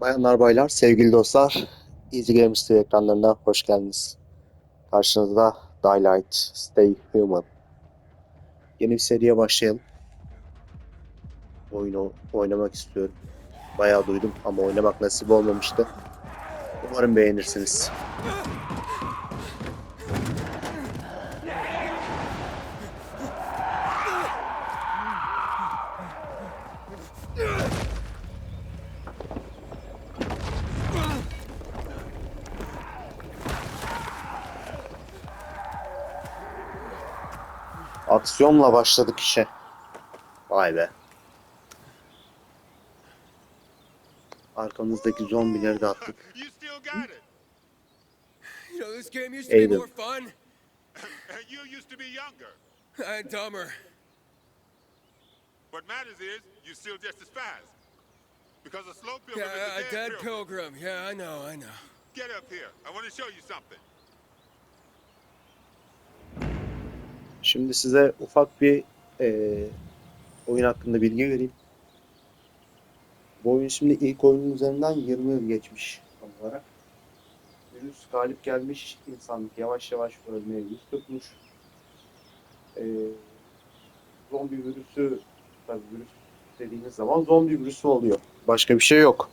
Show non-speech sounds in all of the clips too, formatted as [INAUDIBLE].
Bayanlar baylar, sevgili dostlar, Easy Games TV ekranlarına hoş geldiniz. Karşınızda Daylight, Stay Human. Yeni bir seriye başlayalım. Oyunu oynamak istiyorum. Bayağı duydum ama oynamak nasip olmamıştı. Umarım beğenirsiniz. Aksiyonla başladık işe. Vay be. Arkamızdaki zombileri de attık. [LAUGHS] Aiden. more fun And [LAUGHS] you used to be younger. and dumber. What matters is you're still just as fast. Because a slow pilgrim Yeah, is a a dead, dead pilgrim. pilgrim. Yeah, I know, I know. Get up here. I want to show you something. Şimdi size ufak bir eee, oyun hakkında bilgi vereyim. Bu oyun şimdi ilk oyunun üzerinden 20 yıl geçmiş olarak. Virüs galip gelmiş, insanlık yavaş yavaş ölmeye yüz tutmuş. Eee, zombi virüsü, tabii virüs dediğiniz zaman zombi virüsü oluyor. Başka bir şey yok.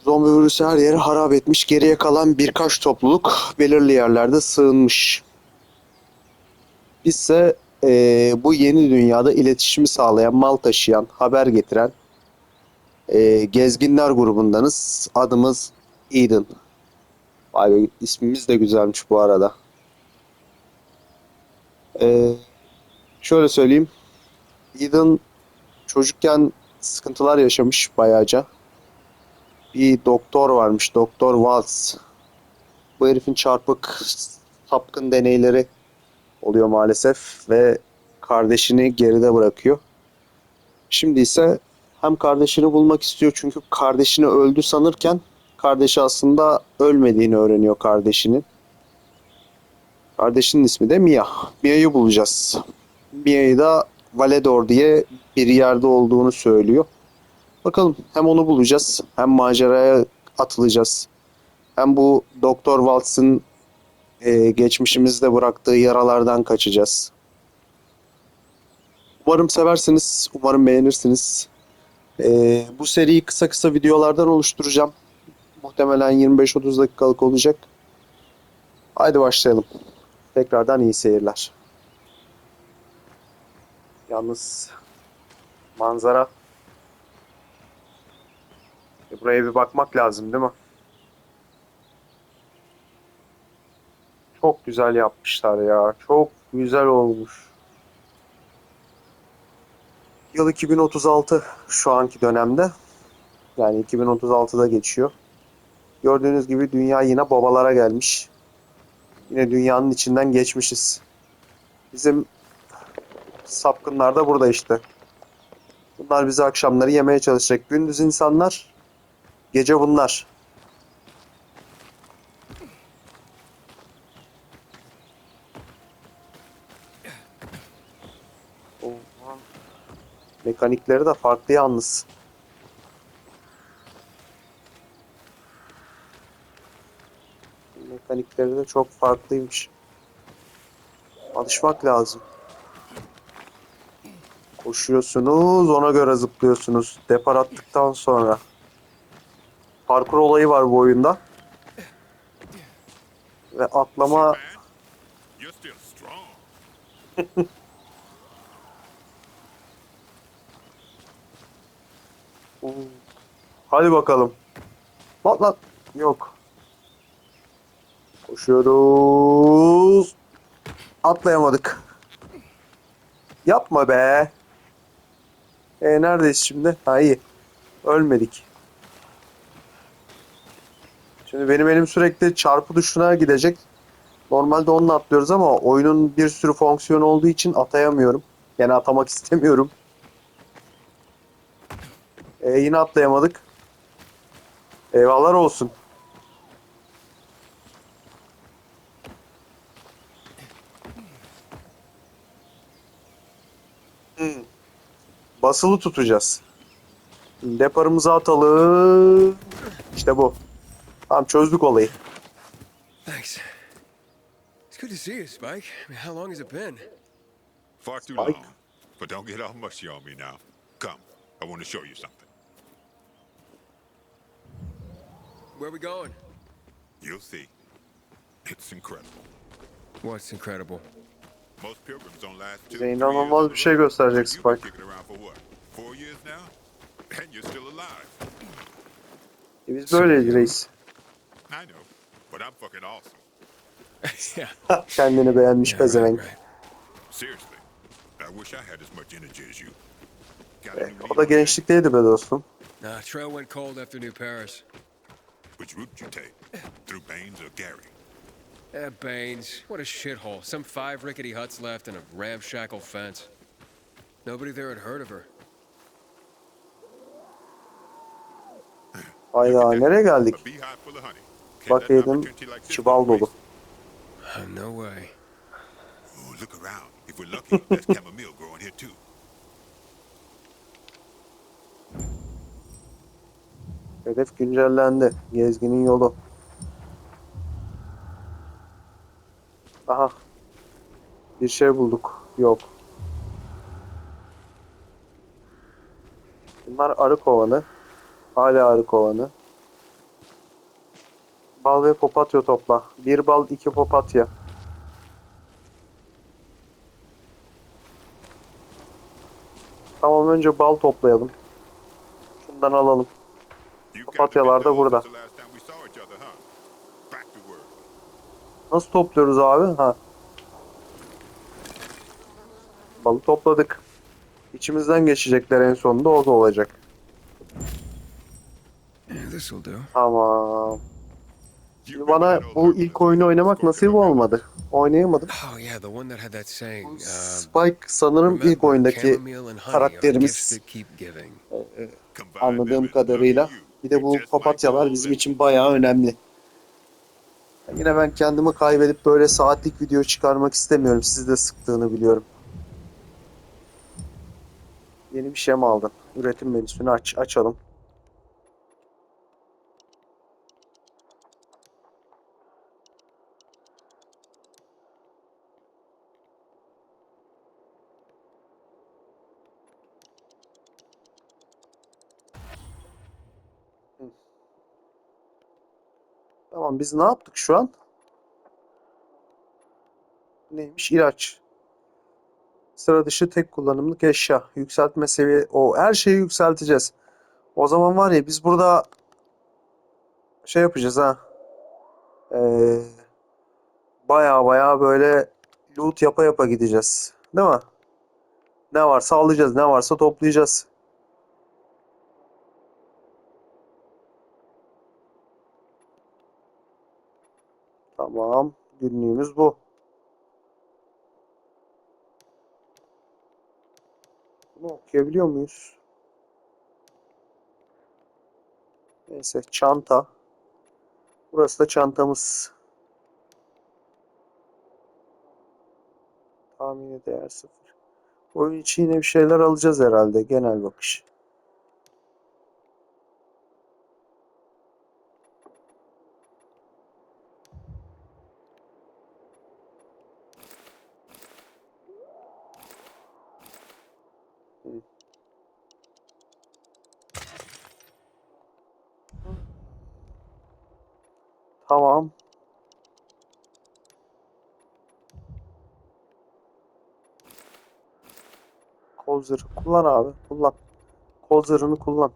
Zombi virüsü her yeri harap etmiş. Geriye kalan birkaç topluluk belirli yerlerde sığınmış. Bizse eee, bu yeni dünyada iletişimi sağlayan, mal taşıyan, haber getiren eee, gezginler grubundanız. Adımız Eden. Vay be, ismimiz de güzelmiş bu arada. Eee, şöyle söyleyeyim. Eden çocukken sıkıntılar yaşamış bayağıca. Bir doktor varmış, Doktor Waltz. Bu herifin çarpık, sapkın deneyleri oluyor maalesef ve kardeşini geride bırakıyor. Şimdi ise hem kardeşini bulmak istiyor çünkü kardeşini öldü sanırken kardeşi aslında ölmediğini öğreniyor kardeşinin. Kardeşinin ismi de Mia. Mia'yı bulacağız. Mia'yı da Valedor diye bir yerde olduğunu söylüyor. Bakalım hem onu bulacağız hem maceraya atılacağız. Hem bu Doktor Waltz'ın e, geçmişimizde bıraktığı yaralardan kaçacağız. Umarım seversiniz, umarım beğenirsiniz. E, bu seriyi kısa kısa videolardan oluşturacağım. Muhtemelen 25-30 dakikalık olacak. Haydi başlayalım. Tekrardan iyi seyirler. Yalnız manzara E, buraya bir bakmak lazım değil mi? Çok güzel yapmışlar ya. Çok güzel olmuş. Yıl 2036 şu anki dönemde. Yani 2036'da geçiyor. Gördüğünüz gibi dünya yine babalara gelmiş. Yine dünyanın içinden geçmişiz. Bizim sapkınlar da burada işte. Bunlar bizi akşamları yemeye çalışacak. Gündüz insanlar, gece bunlar. Mekanikleri de farklı yalnız. Mekanikleri de çok farklıymış. Alışmak lazım. Koşuyorsunuz, ona göre zıplıyorsunuz. Depar attıktan sonra. Parkur olayı var bu oyunda. Ve atlama [LAUGHS] Man, you're still strong. Oo. Hadi bakalım. Lan lan. Yok. Koşuyoruz. Atlayamadık. Yapma be. E neredeyiz şimdi? Ha iyi. Ölmedik. Şimdi benim elim sürekli çarpı tuşuna gidecek. Normalde onunla atlıyoruz ama oyunun bir sürü fonksiyon olduğu için atayamıyorum. Yani atamak [LAUGHS] istemiyorum. E, yine atlayamadık. Eyvallah olsun. Hmm. Basılı tutacağız. Deparımızı atalım. İşte bu. Tamam çözdük olayı. Thanks. It's good to see you, Spike. I mean, how long has it been? Far too Spike. long. But don't get all mushy on me now. Come, I want to show you something. Where we going? You'll see. It's incredible. What's incredible? Most pilgrims don't last two, Bize inanılmaz bir şey gösterecek You've been Spike. kicking around for what? Four years now? And you're still alive. E biz böyleyiz reis. I know, but I'm fucking awesome. [LAUGHS] yeah. [LAUGHS] Kendini beğenmiş pezevenk. Seriously, I wish I had as much energy as you. Got a Eh, O da gençlikteydi be dostum. Nah, trail went cold after New Paris. Which route you take? Through Baines or Gary? Eh, Baines. What a shithole. Some five rickety huts left and a ramshackle fence. Nobody there had heard of her. Hayda nereye geldik? Bak yedim to dolu. Oh, no way. Ooh, look around. If we're lucky, there's chamomile growing here too. Hedef güncellendi. Gezginin yolu. Aha. Bir şey bulduk. Yok. Bunlar arı kovanı. Hala arı kovanı. Bal ve papatya topla. Bir bal, iki papatya. Tamam önce bal toplayalım. Şundan alalım. Papatyalar da burada. Nasıl topluyoruz abi? Ha. Balı topladık. İçimizden geçecekler en sonunda o da olacak. Tamam. Şimdi bana bu ilk oyunu oynamak nasip olmadı. Oynayamadım. Oh. Uh, Spike sanırım ilk oyundaki karakterimiz. anladığım kadarıyla. Bir de bu papatyalar bizim için bayağı önemli. Yine ben kendimi kaybedip böyle saatlik video çıkarmak istemiyorum. Sizi de sıktığını biliyorum. Yeni bir şey mi aldın? Üretim menüsünü aç, açalım. Biz ne yaptık şu an? Neymiş? İlaç. Sıra dışı tek kullanımlık eşya. Yükseltme seviye. O her şeyi yükselteceğiz. O zaman var ya biz burada şey yapacağız ha. Ee, baya baya böyle loot yapa yapa gideceğiz. Değil mi? Ne varsa alacağız. Ne varsa toplayacağız. Tamam. Günlüğümüz bu. Bunu okuyabiliyor muyuz? Neyse çanta. Burası da çantamız. Tahmini değer sıfır. Oyun için yine bir şeyler alacağız herhalde. Genel bakış. Tamam. Kol zırhı kullan abi. Kullan. Kol zırhını kullan.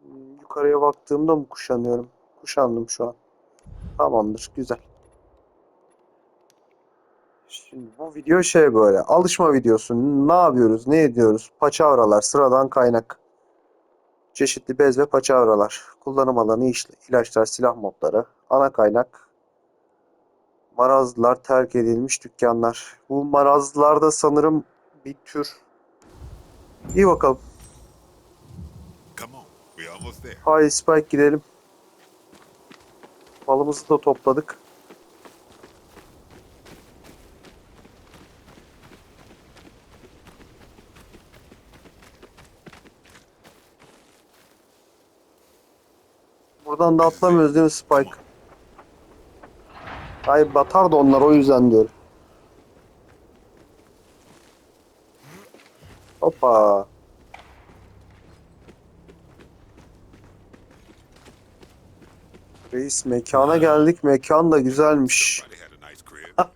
Hmm, Yukarıya baktığımda mı kuşanıyorum? Kuşandım şu an. Tamamdır. Güzel. Şimdi bu video şey böyle. Alışma videosu. Ne yapıyoruz? Ne ediyoruz? Paçavralar. Sıradan kaynak. Çeşitli bez ve paçavralar. Kullanım alanı, iş- ilaçlar, silah modları. Ana kaynak. Marazlılar, terk edilmiş dükkanlar. Bu marazlılarda sanırım bir tür. İyi bakalım. Haydi Spike gidelim. Malımızı da topladık. Buradan da atlamıyoruz değil mi Spike? Hayır batar da onlar o yüzden diyorum. Hoppa. Reis mekana geldik. Mekan da güzelmiş. [LAUGHS]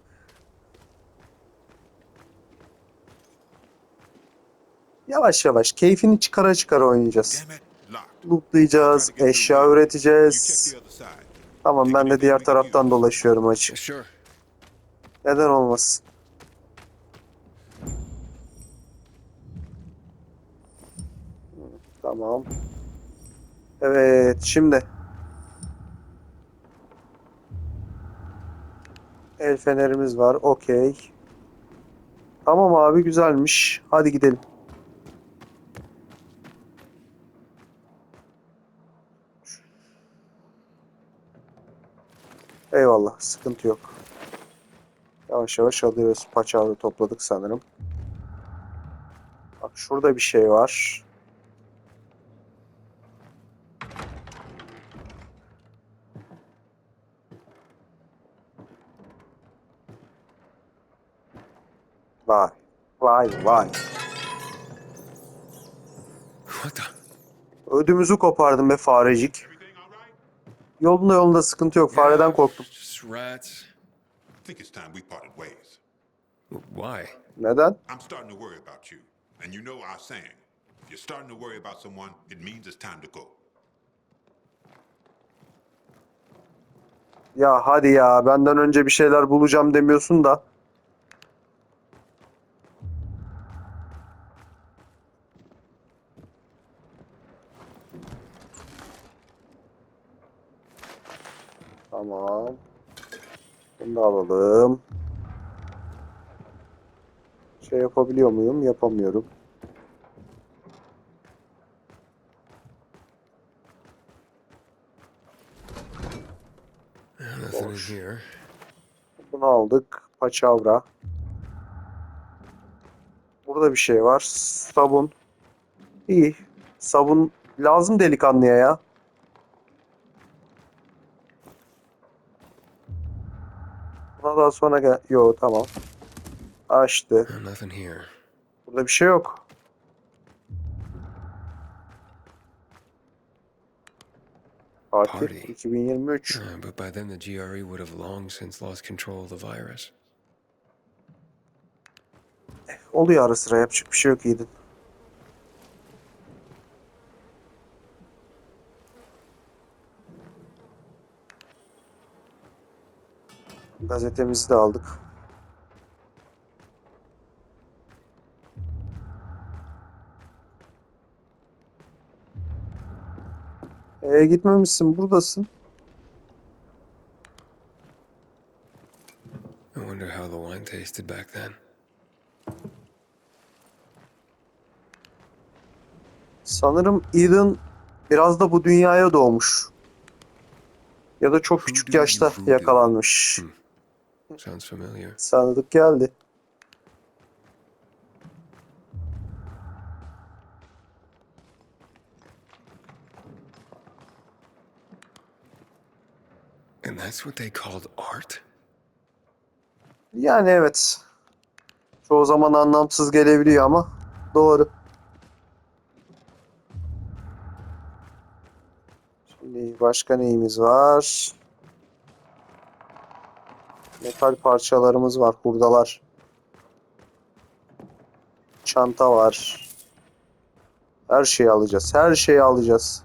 Yavaş yavaş keyfini çıkara çıkara oynayacağız. Lootlayacağız, eşya üreteceğiz. Tamam ben de diğer taraftan dolaşıyorum açık. Neden olmasın? Tamam. Evet, şimdi. El fenerimiz var. Okey. Tamam abi güzelmiş. Hadi gidelim. Eyvallah. Sıkıntı yok. Yavaş yavaş alıyoruz. Paçavra topladık sanırım. Bak şurada bir şey var. Vay. Vay vay. Ödümüzü kopardım be farecik. Yolunda yolunda sıkıntı yok. Fareden korktum. Rats. I think it's time we parted ways. Why? Neden? I'm starting to worry about you. And you know our saying. If you're starting to worry about someone, it means it's time to go. Ya hadi ya benden önce bir şeyler bulacağım demiyorsun da. Tamam. Bunu da alalım. Şey yapabiliyor muyum? Yapamıyorum. Here. Bunu aldık. Paçavra. Burada bir şey var. Sabun. İyi. Sabun lazım delikanlıya ya. Daha sonra gel. Yo tamam. Açtı. Burada bir şey yok. Party. 2023. Uh, but by then the GRE would have long since lost control of the virus. Oluyor ara sıra yapacak bir şey yok Yiğidin. Gazetemizi de aldık. Ee, gitmemişsin buradasın. I wonder how the wine tasted back then. Sanırım Eden biraz da bu dünyaya doğmuş. Ya da çok küçük yaşta yakalanmış. Sounds familiar. Sandık geldi. And that's what they called art? Yani evet. Çoğu zaman anlamsız gelebiliyor ama doğru. Şimdi başka neyimiz var? Metal parçalarımız var, hurdalar. Çanta var. Her şeyi alacağız. Her şeyi alacağız.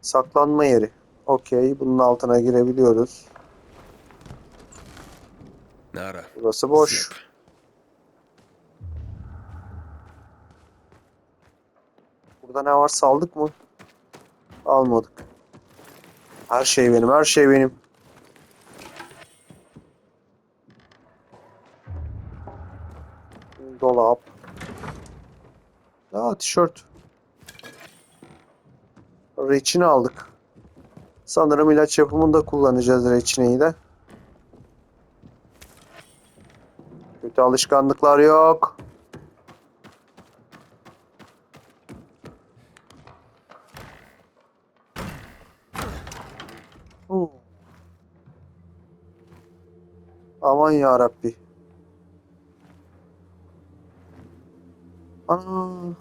Saklanma yeri. Okey, bunun altına girebiliyoruz. Nada. Burası boş. Zip. Burada ne var saldık mı? Almadık. Her şey benim, her şey benim. dolap. Aa tişört. Reçine aldık. Sanırım ilaç yapımında kullanacağız reçineyi de. Kötü alışkanlıklar yok. Aman ya Rabbi. Ana.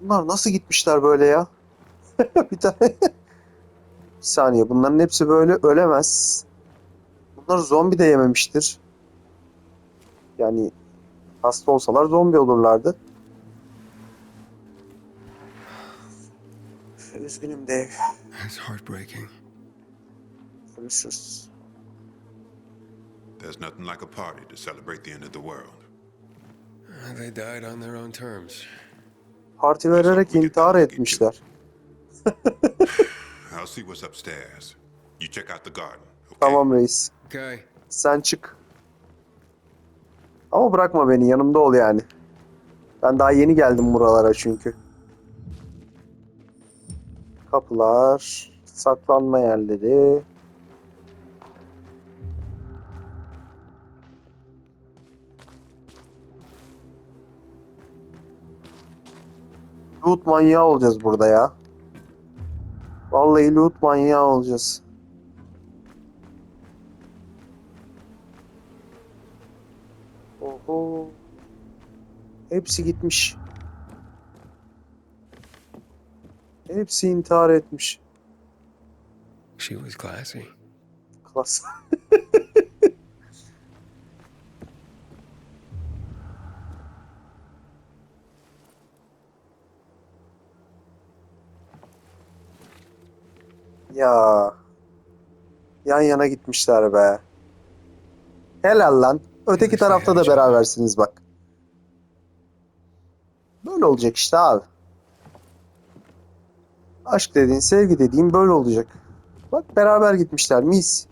Bunlar nasıl gitmişler böyle ya? [LAUGHS] Bir tane. Bir saniye. Bunların hepsi böyle ölemez. Bunlar zombi de yememiştir. Yani hasta olsalar zombi olurlardı. Üzgünüm Dave. It's heartbreaking. Konuşuruz. There's nothing like a party to celebrate the end of the world. They died on their own terms. Parti vererek intihar etmişler. I'll see what's upstairs. You check out the garden, okay? Tamam reis. Okay. Sen çık. Ama bırakma beni. Yanımda ol yani. Ben daha yeni geldim buralara çünkü. Kapılar. Saklanma yerleri. Loot manyağı olacağız burada ya. Vallahi loot manyağı olacağız. Oho. Hepsi gitmiş. Hepsi intihar etmiş. She was classy. Klas. [LAUGHS] ya. Yan yana gitmişler be. Helal lan. Öteki tarafta da berabersiniz bak. Böyle olacak işte abi. Aşk dediğin, sevgi dediğin böyle olacak. Bak beraber gitmişler mis.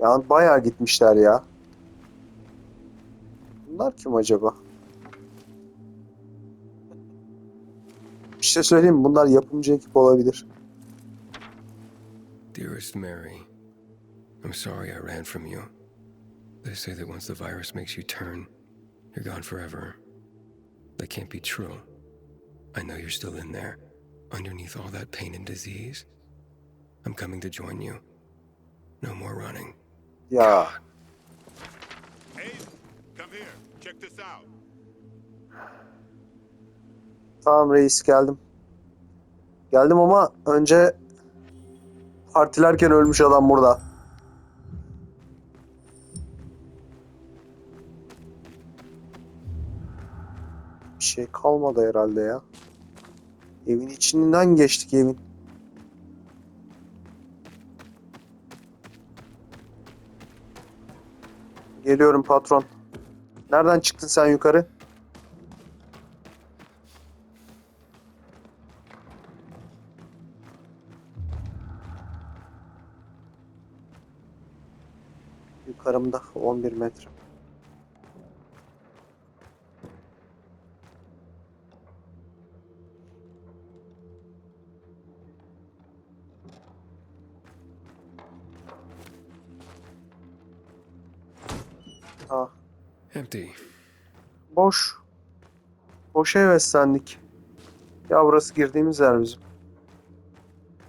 Yani bayağı gitmişler ya. Bunlar kim acaba? Şey söyleyeyim mi? Bunlar yapımcı ekip olabilir. Dearest Mary, I'm sorry I ran from you. They say that once the virus makes you turn, you're gone forever. That can't be true. I know you're still in there, underneath all that pain and disease. I'm coming to join you. No more running. Ya Hey, come here. Check this out. Tamam reis geldim. Geldim ama önce partilerken ölmüş adam burada. Bir şey kalmadı herhalde ya. Evin içinden geçtik evin. Geliyorum patron. Nereden çıktın sen yukarı? 11 metre. Ah, Empty. boş. Boşa heveslendik. Ya burası girdiğimiz yer bizim.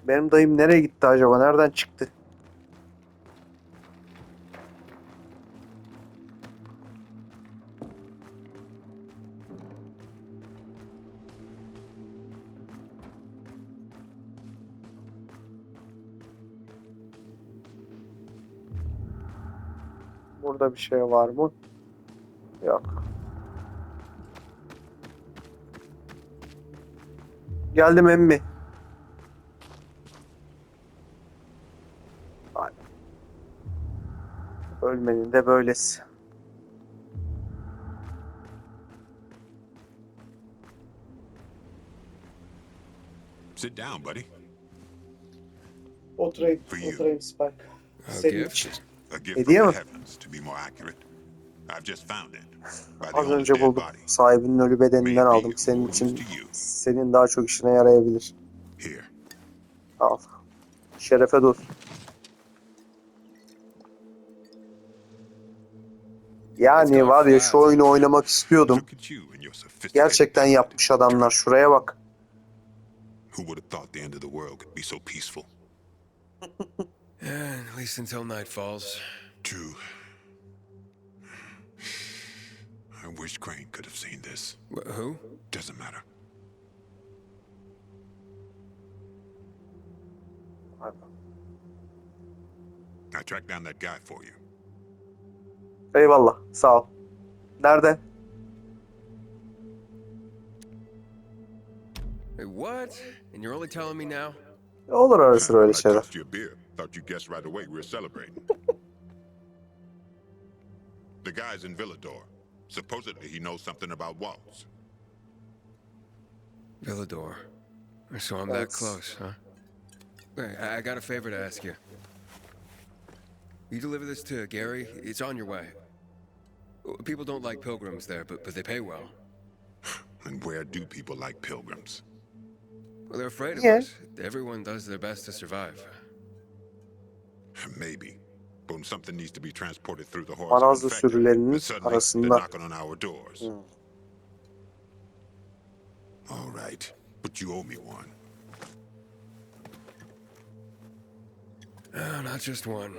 Benim dayım nereye gitti acaba? Nereden çıktı? Burada bir şey var mı? Yok. Geldim emmi. Ölmenin de böylesi. Sit down, buddy. Oturayım, oturayım Spike. Senin için. A gift Hediye from mi? the heavens, to be more accurate. I've just found it. By the Az önce dead buldum. body. Sahibinin ölü bedeninden aldım. Senin için, senin daha çok işine yarayabilir. Here. Al. Şerefe dur. Yani var ya şu oyunu oynamak istiyordum. Look at you and your sophisticated Gerçekten yapmış adamlar. Şuraya bak. Who would have thought the end of the world could be so peaceful? And at least until night falls. True. I wish Crane could have seen this. Wh- who? Doesn't matter. I tracked down that guy for you. Eyvallah. Sağ ol. Nerede? Wait, what? And you're only telling me now? Olur ara sıra öyle şeyler. Tossed you a beer. Thought you guessed right away we were celebrating. the guy's in Villador. Supposedly he knows something about walls. Villador. So I'm that close, huh? Hey, I I got a favor to ask you. You deliver this to Gary, it's on your way. People don't like pilgrims there, but, but they pay well. And where do people like pilgrims? Well, they're afraid of Yeah. us. Everyone does their best to survive. [LAUGHS] Maybe. But when something needs to be transported through the horse, Marazlı infected, sürülerinin then suddenly they're arasında. knocking on our doors. All right, but you owe me one. Uh, not just one.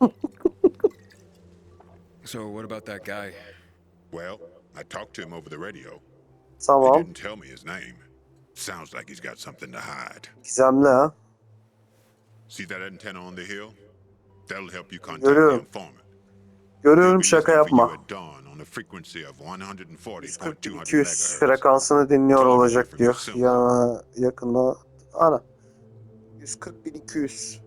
[LAUGHS] so, what about that guy? Well, I talked to him over the radio. He didn't tell me his name. Sounds like he's got something to hide. Gizemli ha. See that antenna on the hill? That'll help you contact Görüyorum. the informant. Görüyorum He'll be şaka yapma. at dawn on a frequency of 140.200 140-200 megahertz. frekansını dinliyor olacak diyor. Ya yakında. Ana. 140.200.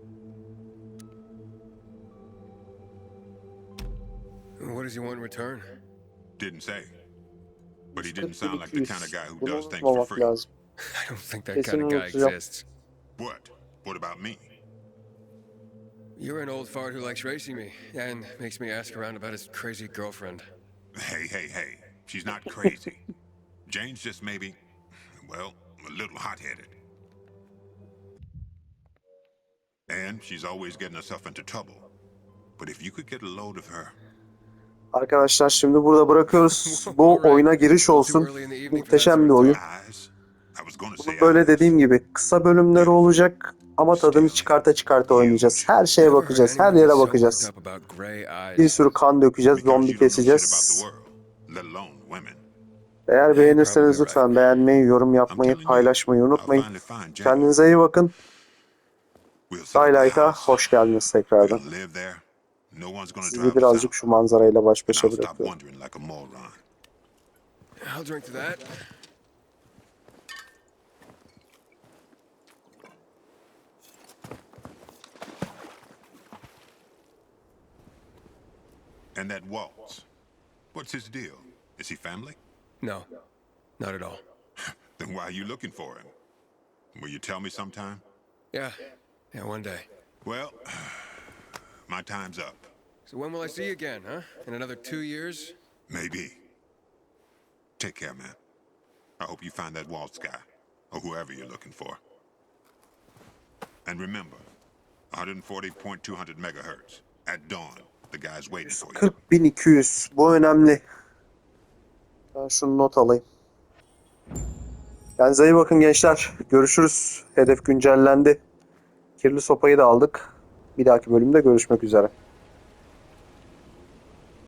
What does he want in return? Didn't say. But he didn't sound like the kind of guy who does things for free. lazım. [LAUGHS] I don't think that Kesin kind of guy unutacağım. exists. What? What about me? You're an old fart who likes racing me and makes me ask around about his crazy girlfriend. Hey, hey, hey. She's not crazy. [LAUGHS] Jane's just maybe, well, a little hot headed. And she's always getting herself into trouble. But if you could get a load of her, Arkadaşlar şimdi burada bırakıyoruz. [LAUGHS] Bu oyuna giriş olsun. Muhteşem bir oyun. eyes, I was gonna say Bunu böyle dediğim gibi kısa bölümleri olacak ama tadını çıkarta çıkarta oynayacağız. Her şeye bakacağız, her yere bakacağız. Bir sürü kan dökeceğiz, zombi keseceğiz. Eğer beğenirseniz lütfen beğenmeyi, yorum yapmayı, paylaşmayı unutmayın. Kendinize iyi bakın. Daylight'a hoş geldiniz tekrardan. Sizi birazcık şu manzarayla baş başa bırakıyorum. I'll drink to that. And that Waltz. What's his deal? Is he family? No, not at all. [LAUGHS] Then why are you looking for him? Will you tell me sometime? Yeah, yeah, one day. Well, [SIGHS] my time's up. So when will I see you again, huh? In another two years? Maybe. Take care, man. I hope you find that Waltz guy, or whoever you're looking for. And remember, 140.200 megahertz. At dawn, the guy's waiting for you. 40.200. Bu önemli. Ben şunu not alayım. Kendinize iyi bakın gençler. Görüşürüz. Hedef güncellendi. Kirli sopayı da aldık. Bir dahaki bölümde görüşmek üzere.